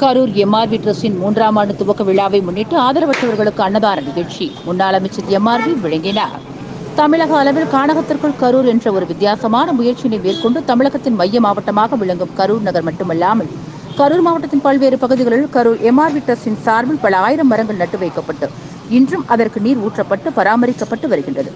Karur MRV டிரஸ்டின் மூன்றாம் ஆண்டு துவக்க விழாவை முன்னிட்டு ஆதரவற்றவர்களுக்கு அன்னதான நிகழ்ச்சி. முன்னாள் அமைச்சர் எம்ஆர்வி வழங்கினார் தமிழக அளவில் கானகத்திற்குள் கரூர் என்ற ஒரு வித்தியாசமான முயற்சியினை மேற்கொண்டு தமிழகத்தின் மைய மாவட்டமாக விளங்கும் கரூர் நகர் மட்டுமல்லாமல் கரூர் மாவட்டத்தின் பல்வேறு பகுதிகளில் கரூர் எம்ஆர்வி டிரஸ்டின் சார்பில் பல ஆயிரம் மரங்கள் நட்டு வைக்கப்பட்டு இன்றும் அதற்கு நீர் ஊற்றப்பட்டு பராமரிக்கப்பட்டு வருகின்றது.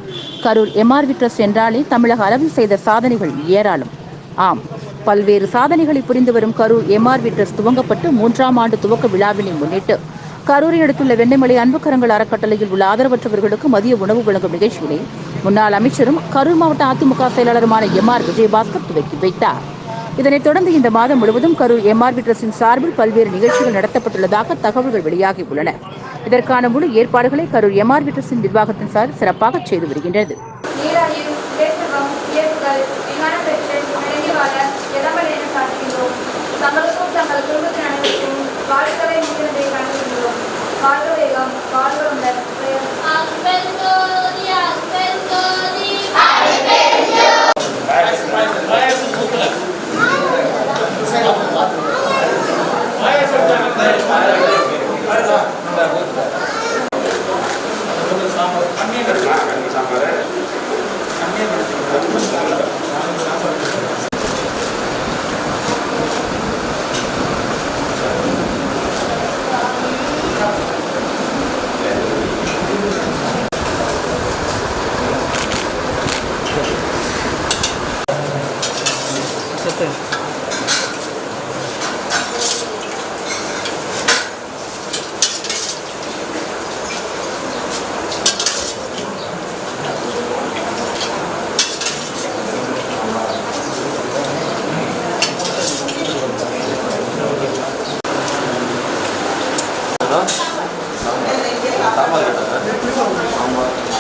கரூர் எம்ஆர்வி டிரஸ்ட் என்றாலே தமிழக அளவில் செய்த சாதனைகள் ஏராளம். ஆம். பல்வேறு சாதனைகளை புரிந்து வரும் கரூர் எம்ஆர்வி ட்ரஸ்ட் துவங்கப்பட்டு மூன்றாம் ஆண்டு துவக்க விழாவினை முன்னிட்டு கரூரை அடுத்துள்ள வெண்ணமலை அன்புக்கரங்கள் அறக்கட்டளையில் உள்ள ஆதரவற்றவர்களுக்கு மதிய உணவு வழங்கும் நிகழ்ச்சியினை முன்னாள் அமைச்சரும் கரூர் மாவட்ட அதிமுக செயலாளருமான எம் ஆர் விஜயபாஸ்கர் துவக்கி வைத்தார். இதனைத் தொடர்ந்து இந்த மாதம் முழுவதும் கரூர் எம்ஆர் ட்ரஸ்டின் சார்பில் பல்வேறு நிகழ்ச்சிகள் நடத்தப்பட்டுள்ளதாக தகவல்கள் வெளியாகி உள்ளன. இதற்கான முழு ஏற்பாடுகளை கரூர் எம்ஆர் ட்ரஸ்டின் நிர்வாகத்தின் சார் சிறப்பாக செய்து வருகின்றது. வாழ்க வேகம் வாழ்க 됐어요. 나? 나? 나? 나? 나? 나? 나?